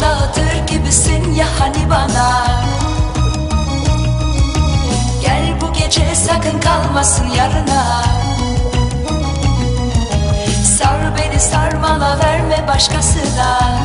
dağıtır gibisin ya hani bana? Gel bu gece sakın kalmasın yarına. Sar beni sarmala verme başkasına